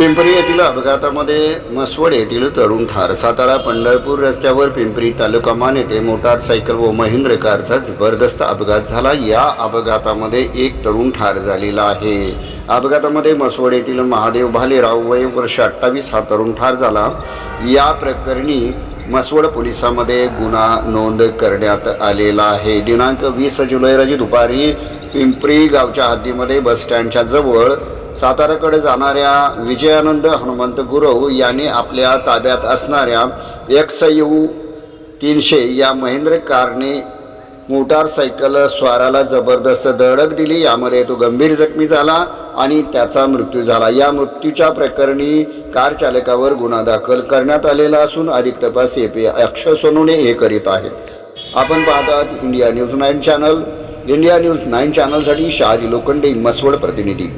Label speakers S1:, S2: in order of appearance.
S1: पिंपरी येथील अपघातामध्ये मसवड येथील तरुण ठार. सातारा पंढरपूर रस्त्यावर पिंपरी तालुका मान येथे मोटारसायकल व महिंद्र कारचा जबरदस्त अपघात झाला. या अपघातामध्ये एक तरुण ठार झालेला आहे. अपघातामध्ये मसवड येथील महादेव भालेराव वय वर्ष अठ्ठावीस हा तरुण ठार झाला. या प्रकरणी मसवड पोलिसामध्ये गुन्हा नोंद करण्यात आलेला आहे. दिनांक वीस जुलै रोजी दुपारी पिंपरी गावच्या हद्दीमध्ये बसस्टँडच्या जवळ साताराकडे जाणाऱ्या विजयानंद हनुमंत गुरव यांनी आपल्या ताब्यात असणाऱ्या एक्स यू तीनशे या महेंद्र कारने मोटारसायकल स्वाराला जबरदस्त धडक दिली. यामध्ये तो गंभीर जखमी झाला आणि त्याचा मृत्यू झाला. या मृत्यूच्या प्रकरणी कार चालकावर गुन्हा दाखल करण्यात आलेला असून अधिक तपास ए पी अक्षय सोनूने हे करीत आहेत. आपण पाहतात India news nine channel. India news nine चॅनलसाठी Shahaji Lokhande Mhaswad प्रतिनिधी.